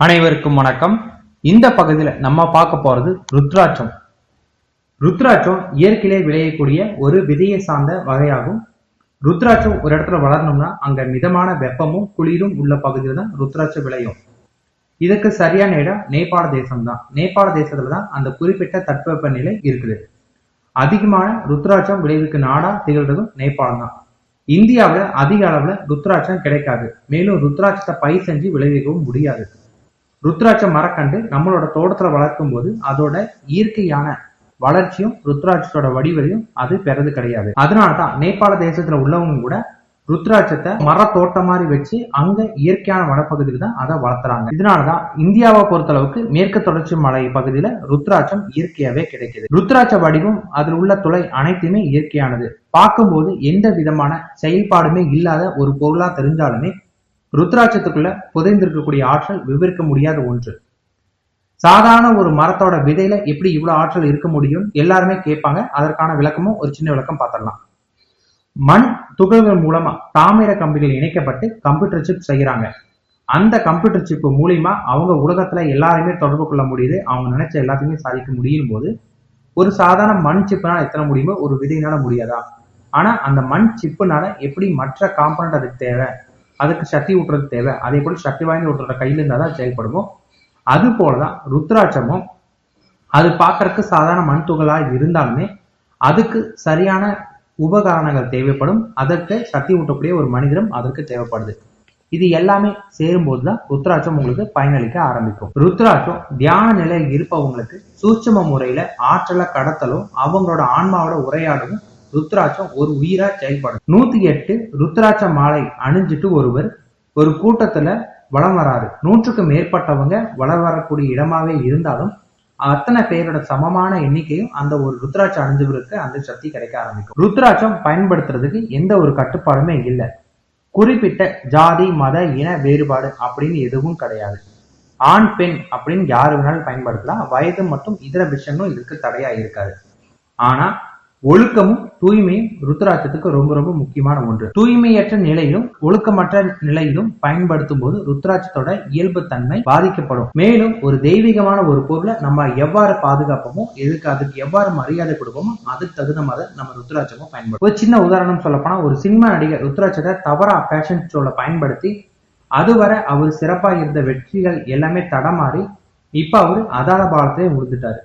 அனைவருக்கும் வணக்கம். இந்த பகுதியில் நம்ம பார்க்க போறது ருத்ராட்சம். ருத்ராட்சம் இயற்கையிலே விளையக்கூடிய ஒரு விதையை சார்ந்த வகையாகும். ருத்ராட்சம் ஒரு இடத்துல வளரணும்னா அங்க மிதமான வெப்பமும் குளிரும் உள்ள பகுதியில் தான் ருத்ராட்சம் விளையும். இதுக்கு சரியான இடம் நேபாள தேசம் தான் நேபாள தேசத்துல தான் அந்த குறிப்பிட்ட தட்பவெப்ப நிலை இருக்குது. அதிகமான ருத்ராட்சம் விளைவுக்கு நாடா திகழ்றதும் நேபாளம் தான் இந்தியாவில் அதிக அளவுல ருத்ராட்சம் கிடைக்காது. மேலும் ருத்ராட்சத்தை பயிர் செஞ்சு விளைவிக்கவும் முடியாது. ருத்ராட்ச மரக்கண்டு நம்மளோட தோட்டத்துல வளர்க்கும் போது அதோட இயற்கையான வளர்ச்சியும் ருத்ராட்சத்தோட வடிவையும் அது பெறது கிடையாது. அதனாலதான் நேபாள தேசத்துல உள்ளவங்க கூட ருத்ராட்சத்தை மர தோட்டம் மாதிரி வச்சு அங்க இயற்கையான வனப்பகுதியில தான் அதை வளர்த்துறாங்க. இதனாலதான் இந்தியாவை பொறுத்தளவுக்கு மேற்கு தொடர்ச்சி மலை பகுதியில ருத்ராட்சம் இயற்கையாவே கிடைக்குது. ருத்ராட்ச வடிவம் அதில் உள்ள துளை அனைத்துமே இயற்கையானது. பார்க்கும்போது எந்த விதமான செயல்பாடுமே இல்லாத ஒரு பொருளா தெரிஞ்சாலுமே ருத்ராட்சத்துக்குள்ள புதைந்திருக்கக்கூடிய ஆற்றல் விவரிக்க முடியாத ஒன்று. சாதாரண ஒரு மரத்தோட விதையில எப்படி இவ்வளவு ஆற்றல் இருக்க முடியும்? எல்லாருமே கேட்பாங்க. அதற்கான விளக்கமும் ஒரு சின்ன விளக்கம் பார்த்துடலாம். மண் துகள்கள் மூலமா தாமிர கம்பிகள் இணைக்கப்பட்டு கம்ப்யூட்டர் சிப் செய்யறாங்க. அந்த கம்ப்யூட்டர் சிப் மூலியமா அவங்க உலகத்துல எல்லாருமே தொடர்பு கொள்ள முடியுது. அவங்க நினைச்ச எல்லாத்தையுமே சாதிக்க முடியும் போது ஒரு சாதாரண மண் சிப்புனால எத்தனை முடியுமோ ஒரு விதையினால முடியாதா? ஆனா அந்த மண் சிப்புனால எப்படி மற்ற காம்பனண்ட் அதுக்கு தேவை? அதுக்கு சக்தி ஊட்டுறது தேவை. அதே போல சக்தி வாய்ந்த ஒருத்தரோட கையில இருந்தால் தான் செயல்படுவோம் அது போலதான் ருத்ராட்சமும் அது பார்க்கறதுக்கு சாதாரண மண் துகளா இருந்தாலுமே அதுக்கு சரியான உபகரணங்கள் தேவைப்படும். அதற்கு சக்தி ஊட்டக்கூடிய ஒரு மனிதரும் அதற்கு தேவைப்படுது. இது எல்லாமே சேரும்போது தான் ருத்ராட்சம் உங்களுக்கு பயனளிக்க ஆரம்பிக்கும். ருத்ராட்சம் தியான நிலையில் இருப்பவங்களுக்கு சூட்சம முறையில ஆற்றலை கடத்தலும் அவங்களோட ஆன்மாவோட உரையாடலும் ருத்ராட்சம் ஒரு உயிரா செயல்படும். நூத்தி எட்டு ருத்ராட்ச மாலை அணிஞ்சிட்டு ஒருவர் ஒரு கூட்டத்துல வலம் வராரு. நூற்றுக்கு மேற்பட்டவங்க வளம் வரக்கூடிய இடமாவே இருந்தாலும் அத்தனை பேரோட சமமான எண்ணிக்கையும் அந்த ஒரு ருத்ராட்சம் அணிஞ்சவருக்கு அந்த சக்தி கிடைக்க ஆரம்பிக்கும். ருத்ராட்சம் பயன்படுத்துறதுக்கு எந்த ஒரு கட்டுப்பாடுமே இல்லை. குறிப்பிட்ட ஜாதி மத இன வேறுபாடு அப்படின்னு எதுவும் கிடையாது. ஆண் பெண் அப்படின்னு யாரு வேணாலும் பயன்படுத்தலாம். வயது மற்றும் இதர விஷயங்களும் இதுக்கு தடையா இருக்காது. ஆனா ஒழுக்கமும் தூய்மையும் ருத்ராட்சத்துக்கு ரொம்ப ரொம்ப முக்கியமான ஒன்று. தூய்மையற்ற நிலையிலும் ஒழுக்கமற்ற நிலையிலும் பயன்படுத்தும் போது ருத்ராட்சத்தோட இயல்பு தன்மை பாதிக்கப்படும். மேலும் ஒரு தெய்வீகமான ஒரு பொருளை நம்ம எவ்வாறு பாதுகாப்போமோ எதுக்கு அதுக்கு எவ்வாறு மரியாதை கொடுப்போமோ அதுக்கு தகுந்த மாதிரி நம்ம ருத்ராட்சமும் பயன்படும் ஒரு சின்ன உதாரணம் சொல்லப்போனா ஒரு சினிமா நடிகர் ருத்ராட்சத்தை தவறா ஃபேஷன் ஷோல பயன்படுத்தி அதுவரை அவர் சிறப்பாக இருந்த வெற்றிகள் எல்லாமே தடமாறி இப்ப அவர் அதாள பாலத்திலே விழுந்துட்டாரு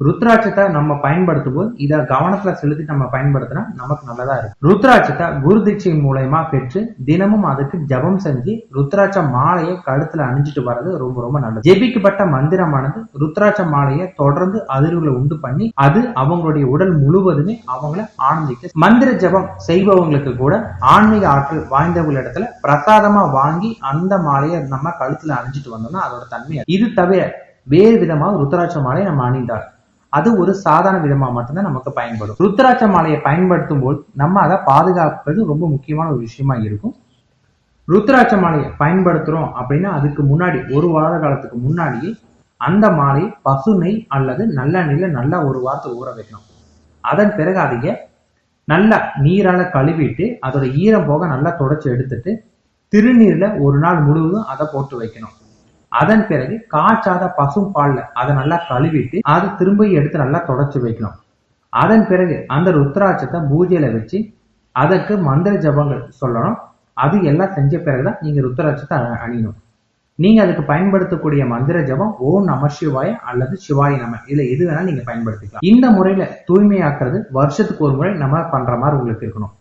ருத்ராட்சத்தை நம்ம பயன்படுத்தும் போது இதை கவனத்துல செலுத்தி நம்ம பயன்படுத்தினா நமக்கு நல்லதா இருக்கு ருத்ராட்சத்தை குரு தீட்சை மூலயமா பெற்று தினமும் அதுக்கு ஜபம் செஞ்சு ருத்ராட்ச மாலையை கழுத்துல அணிஞ்சிட்டு வர்றது ரொம்ப ரொம்ப நல்லது. ஜெபிக்கப்பட்ட மந்திரமானது ருத்ராட்ச மாலையை தொடர்ந்து அதிர்வுகளை உண்டு பண்ணி அது அவங்களுடைய உடல் முழுவதுமே அவங்கள ஆனந்திக்க மந்திர ஜபம் செய்பவங்களுக்கு கூட ஆன்மீக ஆற்றல் வாய்ந்தவங்க இடத்துல பிரசாதமா வாங்கி அந்த மாலையை நம்ம கழுத்துல அணிஞ்சிட்டு வந்தோம்னா அதோட தன்மை இது தவிர வேறு விதமாக ருத்ராட்ச மாலையை நம்ம அணிந்தார் அது ஒரு சாதாரண விதமா மட்டும்தான் நமக்கு பயன்படும். ருத்ராட்ச மாலையை பயன்படுத்தும் போது நம்ம அதை பாதுகாப்பது ரொம்ப முக்கியமான ஒரு விஷயமா இருக்கும். ருத்ராட்ச மாலையை பயன்படுத்துறோம் அப்படின்னா அதுக்கு முன்னாடி ஒரு வார காலத்துக்கு முன்னாடியே அந்த மாலை பசு நெய் அல்லது நல்ல நெய்ல நல்லா ஒரு வாரத்தை ஊற வைக்கணும். அதன் பிறகு அதிக நல்லா நீரால கழுவிட்டு அதோட ஈரம் போக நல்லா தொடச்சி எடுத்துட்டு திருநீர்ல ஒரு நாள் முழுவதும் அதை போட்டு வைக்கணும். அதன் பிறகு காய்ச்சாத பசும் பால்ல அதை நல்லா கழுவிட்டு அதை திரும்ப எடுத்து நல்லா தொடச்சி வைக்கணும். அதன் பிறகு அந்த ருத்ராட்சத்தை பூஜையில வச்சு அதற்கு மந்திர ஜபங்கள் சொல்லணும். அது எல்லாம் செஞ்ச பிறகுதான் நீங்க ருத்ராட்சத்தை அணியணும். நீங்க அதுக்கு பயன்படுத்தக்கூடிய மந்திர ஜபம் ஓம் நம சிவாய அல்லது சிவாய நம. இதுல எது வேணாலும் நீங்க பயன்படுத்திக்கலாம். இந்த முறையில தூய்மையாக்குறது வருஷத்துக்கு ஒரு முறை நம்ம பண்ற மாதிரி உங்களுக்கு இருக்கணும்.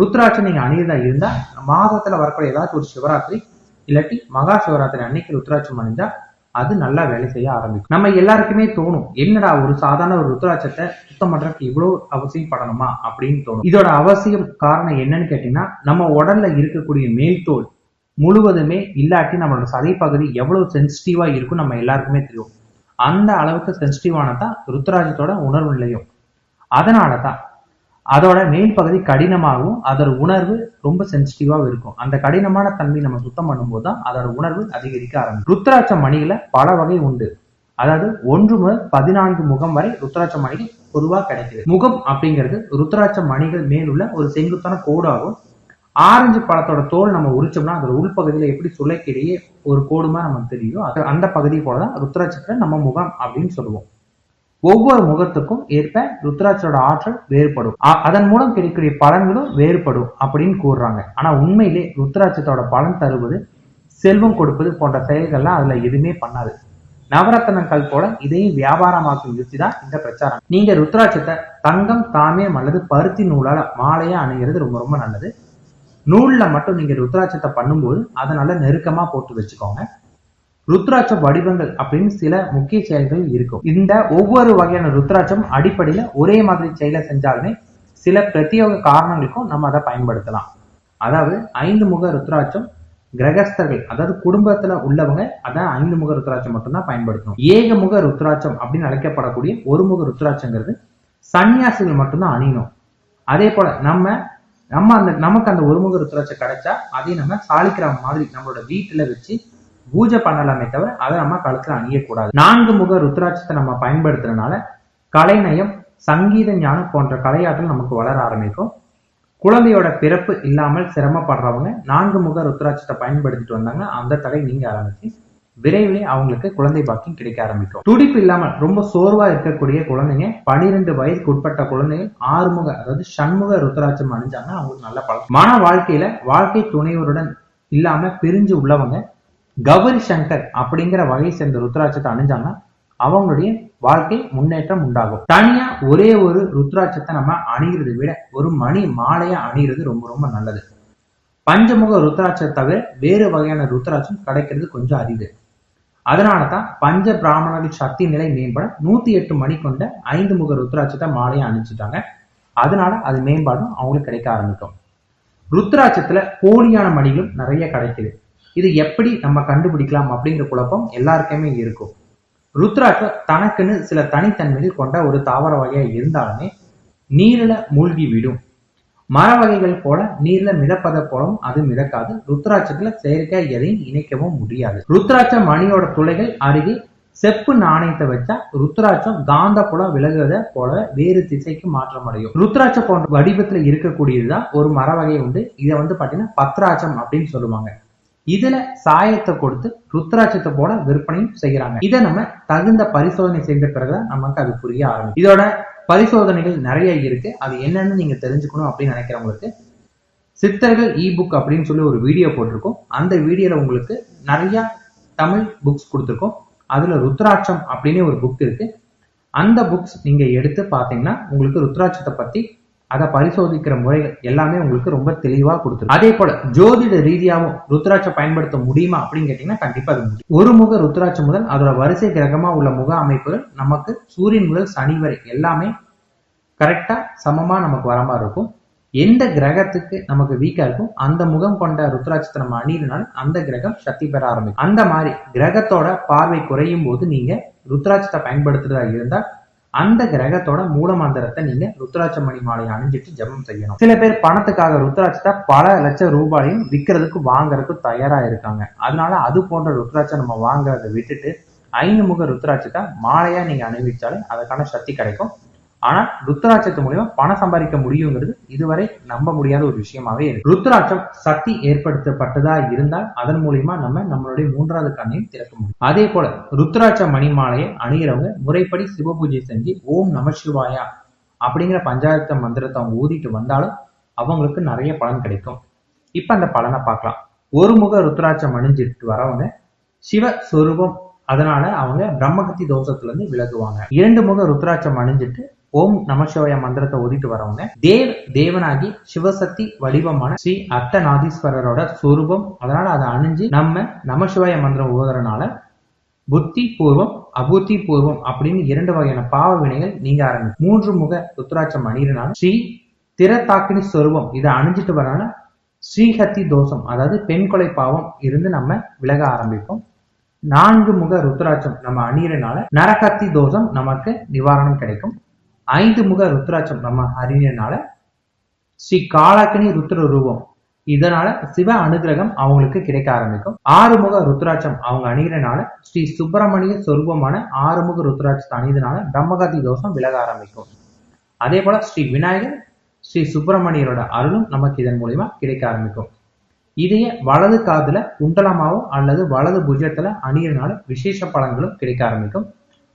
ருத்ராட்சம் நீங்க அணியதா இருந்தா மாதத்துல வரக்கூடிய ஏதாச்சும் ஒரு சிவராத்திரி இல்லாட்டி மகா சிவராத்திரி அன்னைக்கு ருத்ராட்சம் அணிஞ்சா அது நல்லா வேலை செய்ய ஆரம்பிக்கும். நம்ம எல்லாருக்குமே தோணும் என்னடா ஒரு சாதாரண ஒரு ருத்ராட்சத்தை சுத்தம் பண்றதுக்கு இவ்வளவு அவசியம் படணுமா அப்படின்னு தோணும். இதோட அவசியம் காரணம் என்னன்னு கேட்டீங்கன்னா நம்ம உடல்ல இருக்கக்கூடிய மேல்தோல் முழுவதுமே இல்லாட்டி நம்மளோட சதை பகுதி எவ்வளவு சென்சிட்டிவா இருக்கும் நம்ம எல்லாருக்குமே தெரியும். அந்த அளவுக்கு சென்சிட்டிவானதான் ருத்ராஜத்தோட உணர்வு நிலையும். அதனால தான் அதோட மேல் பகுதி கடினமாகவும் அதோட உணர்வு ரொம்ப சென்சிட்டிவாகவும் இருக்கும். அந்த கடினமான தன்மை நம்ம சுத்தம் பண்ணும்போது தான் அதோட உணர்வு அதிகரிக்க ஆரம்பிக்கும். ருத்ராட்ச மணியில பல வகை உண்டு. அதாவது ஒன்று முதல் பதினான்கு முகம் வரை ருத்ராட்ச மணிகள் பொதுவாக கிடைக்குது. முகம் அப்படிங்கிறது ருத்ராட்ச மணிகள் மேலுள்ள ஒரு செங்குத்தான கோடாகும். ஆரஞ்சு பழத்தோட தோல் நம்ம உரிச்சோம்னா அதோட உள்பகுதியில எப்படி சுளைக்கிடையே ஒரு கோடுமா நமக்கு தெரியும் அது அந்த பகுதி போலதான் ருத்ராட்சத்துல நம்ம முகம் அப்படின்னு சொல்லுவோம். ஒவ்வொரு முகத்துக்கும் ஏற்ப ருத்ராட்சரோட ஆற்றல் வேறுபடும். அதன் மூலம் கிடைக்கக்கூடிய பலன்களும் வேறுபடும் அப்படின்னு கூறுறாங்க. ஆனா உண்மையிலே ருத்ராட்சத்தோட பலன் தருவது செல்வம் கொடுப்பது போன்ற செயல்கள்லாம் அதுல எதுவுமே பண்ணாது. நவரத்தனங்கள் போல இதையும் வியாபாரமாக்கும் யுக்தி தான் இந்த பிரச்சாரம். நீங்க ருத்ராட்சத்தை தங்கம் தாமியம் அல்லது பருத்தி நூலால மாலையா அணுகிறது ரொம்ப ரொம்ப நல்லது. நூல்ல மட்டும் நீங்க ருத்ராட்சத்தை பண்ணும்போது அதை நல்லா நெருக்கமா போட்டு வச்சுக்கோங்க. ருத்ராட்ச வடிவங்கள் அப்படின்னு சில முக்கிய செயல்கள் இருக்கும். இந்த ஒவ்வொரு வகையான ருத்ராட்சம் அடிப்படையில ஒரே மாதிரி செயலை செஞ்சாலுமே சில பிரத்யேக காரணங்களுக்கும் நம்ம அதை பயன்படுத்தலாம். அதாவது ஐந்து முக ருத்ராட்சம் கிரகஸ்தர்கள் அதாவது குடும்பத்துல உள்ளவங்க அதான் ஐந்து முக ருத்ராட்சம் மட்டும்தான் பயன்படுத்தணும். ஏக முக ருத்ராட்சம் அப்படின்னு அழைக்கப்படக்கூடிய ஒரு முக ருத்ராட்சங்கிறது சன்னியாசிகள் மட்டும்தான் அணியணும். அதே போல நம்ம நம்ம அந்த நமக்கு அந்த ஒருமுக ருத்ராட்சம் கிடைச்சா அதை நம்ம சாலிக்கிற மாதிரி நம்மளோட வீட்டுல வச்சு பூஜை பண்ணலாமே தவிர அதை நம்ம கழுத்துல அணியக்கூடாது. நான்கு முக ருத்ராட்சத்தை நம்ம பயன்படுத்துறதுனால கலைநயம் சங்கீத ஞானம் போன்ற கலையாற்றல் நமக்கு வளர ஆரம்பிக்கும். குழந்தையோட பிறப்பு இல்லாமல் சிரமப்படுறவங்க நான்கு முக ருத்ராட்சத்தை பயன்படுத்திட்டு வந்தாங்க. அந்த தடை நீங்க ஆரம்பிச்சு விரைவில் அவங்களுக்கு குழந்தை பாக்கியம் கிடைக்க ஆரம்பிக்கும். துடிப்பு இல்லாமல் ரொம்ப சோர்வா இருக்கக்கூடிய குழந்தைங்க பனிரெண்டு வயதுக்கு உட்பட்ட குழந்தைகள் ஆறுமுக அதாவது சண்முக ருத்ராட்சம் அணிஞ்சாங்கன்னா அவங்களுக்கு நல்ல பழக்கம் மன வாழ்க்கையில வாழ்க்கை துணைவருடன் இல்லாம பிரிஞ்சு உள்ளவங்க கௌரி சங்கர் அப்படிங்கிற வகை சேர்ந்த ருத்ராட்சத்தை அணிஞ்சாங்கன்னா அவங்களுடைய வாழ்க்கை முன்னேற்றம் உண்டாகும். தனியா ஒரே ஒரு ருத்ராட்சத்தை நம்ம அணிகிறதை விட ஒரு மணி மாலையா அணிகிறது ரொம்ப ரொம்ப நல்லது. பஞ்சமுக ருத்ராட்சத்தை தவிர வேறு வகையான ருத்ராட்சம் கிடைக்கிறது கொஞ்சம் அரிது. அதனால தான் பஞ்ச பிராமணர்கள் சக்தி நிலை மேம்பட நூத்தி எட்டு மணி கொண்ட ஐந்து முக ருத்ராட்சத்தை மாலையை அணிச்சுட்டாங்க அதனால அது மேம்பாடும் அவங்களுக்கு கிடைக்க ஆரம்பிக்கும். ருத்ராட்சத்துல போலியான மணிகளும் நிறைய கிடைக்குது. இது எப்படி நம்ம கண்டுபிடிக்கலாம் அப்படிங்கிற குழப்பம் எல்லாருக்குமே இருக்கும். ருத்ராட்சம் தனக்குன்னு சில தனித்தன்மைகள் கொண்ட ஒரு தாவர வகையா இருந்தாலுமே நீரில மூழ்கி விடும். மர வகைகள் போல நீர்ல மிதப்பதை போலவும் அது மிதக்காது. ருத்ராட்சத்துல செயற்கை எதையும் இணைக்கவும் முடியாது. ருத்ராட்ச மணியோட துளைகள் அருகே செப்பு நாணயத்தை வச்சா ருத்ராட்சம் காந்த புலம் விலகுறத போல வேறு திசைக்கு மாற்றம் அடையும். ருத்ராட்சம் போன்ற வடிவத்துல இருக்கக்கூடியதுதான் ஒரு மர வகை உண்டு. இதை வந்து பாத்தீங்கன்னா பத்ராட்சம் அப்படின்னு சொல்லுவாங்க. இதுல சாயத்தை கொடுத்து ருத்ராட்சத்தை போல விற்பனையும் செய்யறாங்க. இதை நம்ம தகுந்த பரிசோதனை செய்த பிறகுதான் நமக்கு அது புரிய ஆரம்பிக்கும். இதோட பரிசோதனைகள் நிறைய இருக்கு. அது என்னன்னு நீங்க தெரிஞ்சுக்கணும் அப்படின்னு நினைக்கிறவங்களுக்கு சித்தர்கள் இ புக் அப்படின்னு சொல்லி ஒரு வீடியோ போட்டிருக்கோம். அந்த வீடியோல உங்களுக்கு நிறைய தமிழ் புக்ஸ் கொடுத்துருக்கோம். அதுல ருத்ராட்சம் அப்படின்னு ஒரு புக் இருக்கு. அந்த புக்ஸ் நீங்க எடுத்து பாத்தீங்கன்னா உங்களுக்கு ருத்ராட்சத்தை பத்தி அதை பரிசோதிக்கிற முறைகள் எல்லாமே உங்களுக்கு ரொம்ப தெளிவா கொடுத்துரும் அதே போல ஜோதிட ரீதியாகவும் ருத்ராட்சை பயன்படுத்த முடியுமா அப்படின்னு கேட்டீங்கன்னா கண்டிப்பா அது முடியும். ஒரு முக ருத்ராட்சம் முதல் அதோட வரிசை கிரகமா உள்ள முக அமைப்புகள் நமக்கு சூரியன் முதல் சனி வரை எல்லாமே கரெக்டா சமமா நமக்கு வர மாதிரி இருக்கும். எந்த கிரகத்துக்கு நமக்கு வீக்கா இருக்கும் அந்த முகம் கொண்ட ருத்ராட்சத்தை நம்ம அணியினால அந்த கிரகம் சக்தி பெற ஆரம்பிக்கும். அந்த மாதிரி கிரகத்தோட பார்வை குறையும் போது நீங்க ருத்ராட்சத்தை பயன்படுத்துறதா இருந்தா அந்த கிரகத்தோட மூலமந்திரத்தை நீங்க ருத்ராட்ச மணி மாலை அணிஞ்சிட்டு ஜெபம் செய்யணும். சில பேர் பணத்துக்காக ருத்ராட்சத்தை பல லட்சம் ரூபாயும் விற்கிறதுக்கு வாங்குறதுக்கு தயாரா இருக்காங்க. அதனால அது போன்ற ருத்ராட்சம் நம்ம வாங்குறதை விட்டுட்டு ஐந்து முக ருத்ராட்சத்தை மாலையா நீங்க அணிவிச்சாலே அதற்கான சக்தி கிடைக்கும். ஆனா ருத்ராட்சத்து மூலியமா பணம் சம்பாதிக்க முடியுங்கிறது இதுவரை நம்ப முடியாத ஒரு விஷயமாவே இருக்கு. ருத்ராட்சம் சக்தி ஏற்படுத்தப்பட்டதா இருந்தால் அதன் மூலியமா நம்ம நம்மளுடைய மூன்றாவது கண்ணையும் திறக்க முடியும். அதே போல ருத்ராட்ச மணிமாலையை அணுகிறவங்க முறைப்படி சிவ பூஜை செஞ்சு ஓம் நமசிவாயா அப்படிங்கிற பஞ்சாயத்து மந்திரத்தை அவங்க ஊதிட்டு வந்தாலும் அவங்களுக்கு நிறைய பலன் கிடைக்கும். இப்ப அந்த பலனை பார்க்கலாம். ஒரு முக ருத்ராட்சம் அணிஞ்சிட்டு வரவங்க சிவ சொரூபம் அதனால அவங்க பிரம்மகத்தி தோஷத்துல இருந்து விலகுவாங்க. இரண்டு முக ருத்ராட்சம் அணிஞ்சிட்டு ஓம் நமசிவாய மந்திரத்தை ஓதிட்டு வரவங்க. தேவ் தேவனாகி சிவசக்தி வடிவமான ஸ்ரீ அர்த்தநாதீஸ்வரரோட சுரூபம். அதனால அதை அணிஞ்சு நம்ம நமசிவாய மந்திரம் ஓதுறதுனால புத்தி பூர்வம் அபுத்தி பூர்வம் அப்படின்னு இரண்டு வகையான பாவ வினைகள் நீங்க ஆரம்பிக்கும் மூன்று முக ருத்ராட்சம் அணியிறனால ஸ்ரீ திறத்தாக்கினி சொருபம். இதை அணிஞ்சிட்டு வரனால ஸ்ரீஹத்தி தோஷம் அதாவது பெண் கொலை பாவம் இருந்து நம்ம விலக ஆரம்பிப்போம். நான்கு முக ருத்ராட்சம் நம்ம அணியறனால நரகத்தி தோஷம் நமக்கு நிவாரணம் கிடைக்கும். ஐந்து முக ருத்ராட்சம் நம்ம அறிஞனால ஸ்ரீ காலாக்கினி ருத்ர ரூபம். இதனால சிவ அனுகிரகம் அவங்களுக்கு கிடைக்க ஆரம்பிக்கும். ஆறுமுக ருத்ராட்சம் அவங்க அணிகிறனால ஸ்ரீ சுப்பிரமணிய சொரூபமான ஆறுமுக ருத்ராட்சத்தை அணிதனால பிரம்மகதி தோஷம் விலக ஆரம்பிக்கும். அதே போல ஸ்ரீ விநாயகர் ஸ்ரீ சுப்பிரமணியரோட அருளும் நமக்கு இதன் மூலியமா கிடைக்க ஆரம்பிக்கும். இதைய வலது காதுல குண்டலமாவோ அல்லது வலது புஜத்துல அணியறனால விசேஷ பலன்களும் கிடைக்க ஆரம்பிக்கும்.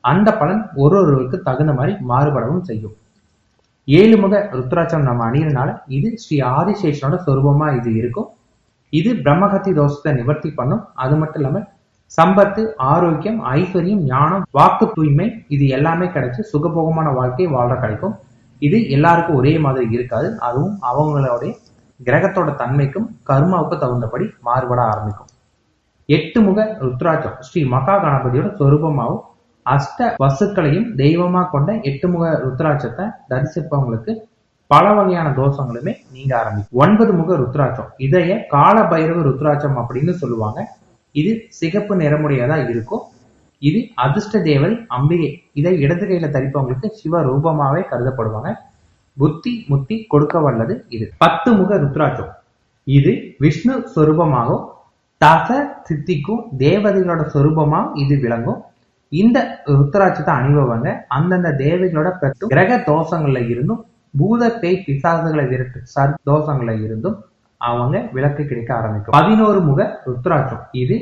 அந்த பலன் ஒரு ஒருவருக்கு தகுந்த மாதிரி மாறுபடவும் செய்யும். ஏழு முக ருத்ராட்சம் நம்ம அணியறனால இது ஸ்ரீ ஆதிசேஷனோட சொரூபமா இது இருக்கும். இது பிரம்மகத்தி தோஷத்தை நிவர்த்தி பண்ணும். அது மட்டும் இல்லாம சம்பத்து ஆரோக்கியம் ஐஸ்வர்யம் ஞானம் வாக்கு தூய்மை இது எல்லாமே கிடைச்சு சுகபோகமான வாழ்க்கையை வாழ கிடைக்கும். இது எல்லாருக்கும் ஒரே மாதிரி இருக்காது. அதுவும் அவங்களுடைய கிரகத்தோட தன்மைக்கும் கர்மாவுக்கு தகுந்தபடி மாறுபட ஆரம்பிக்கும். எட்டு முக ருத்ராட்சம் ஸ்ரீ மகா கணபதியோட சொரூபமாகவும் அஷ்ட வசுக்களையும் தெய்வமா கொண்ட எட்டு முக ருத்ராட்சத்தை தரிசிப்பவங்களுக்கு பல வகையான தோஷங்களுமே நீங்க ஆரம்பிக்கும். ஒன்பது முக ருத்ராட்சம். இதைய கால பைரவ ருத்ராட்சம் அப்படின்னு சொல்லுவாங்க. இது சிகப்பு நிறமுடையதா இருக்கும். இது அதிர்ஷ்ட தேவதை அம்பிகை. இதை இடது கையில தரிப்பவங்களுக்கு சிவ ரூபமாவே கருதப்படுவாங்க. புத்தி முத்தி கொடுக்க வல்லது இது. பத்து முக ருத்ராட்சம். இது விஷ்ணு சொரூபமாகும் தச சித்திக்கும் தேவதைகளோட சொரூபமா இது விளங்கும். இந்த ருத்ராட்சத்தை அணிபவங்க அந்தந்த தேவைகளோட பெற்று கிரக தோஷங்கள்ல இருந்தும் பூத பேய் பிசாசுகளை விரட்டு சர் தோஷங்கள்ல இருந்தும் அவங்க விளக்கு கிடைக்க ஆரம்பிக்கும். பதினோரு முக ருத்ராட்சம். இது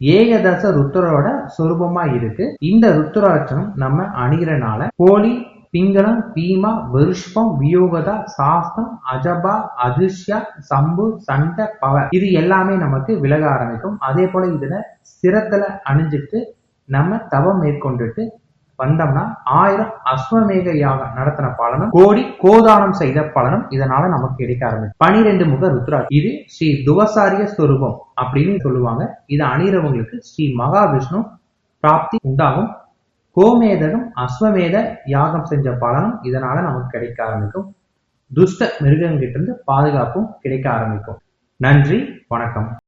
ஏகதச ருத்ரோட சொரூபமா இருக்கு. இந்த ருத்ராட்சம் நம்ம அணிகிறனால கோழி பிங்களம் பீமா விருஷ்பம் வியோகதா சாஸ்தம் அஜபா அதிர்ஷ்யா சம்பு சண்ட பவ. இது எல்லாமே நமக்கு விலக ஆரம்பிக்கும். அதே போல இதுல சிரத்துல அணிஞ்சிட்டு நம்ம தவம் மேற்கொண்டுட்டு வந்தோம்னா ஆயிரம் அஸ்வமேக யாகம் நடத்தின பலனும் கோடி கோதானம் செய்த பலனும் இதனால நமக்கு கிடைக்க ஆரம்பிக்கும் பனிரெண்டு முக ருத்ரா இது ஸ்ரீ துவசாரிய ஸ்வரூபம் அப்படின்னு சொல்லுவாங்க. இது அணிறவங்களுக்கு ஸ்ரீ மகாவிஷ்ணு பிராப்தி உண்டாகும். கோமேதகம் அஸ்வமேத யாகம் செஞ்ச பலனும் இதனால நமக்கு கிடைக்க ஆரம்பிக்கும். துஷ்ட மிருகங்கிட்ட இருந்து பாதுகாப்பும் கிடைக்க ஆரம்பிக்கும். நன்றி வணக்கம்.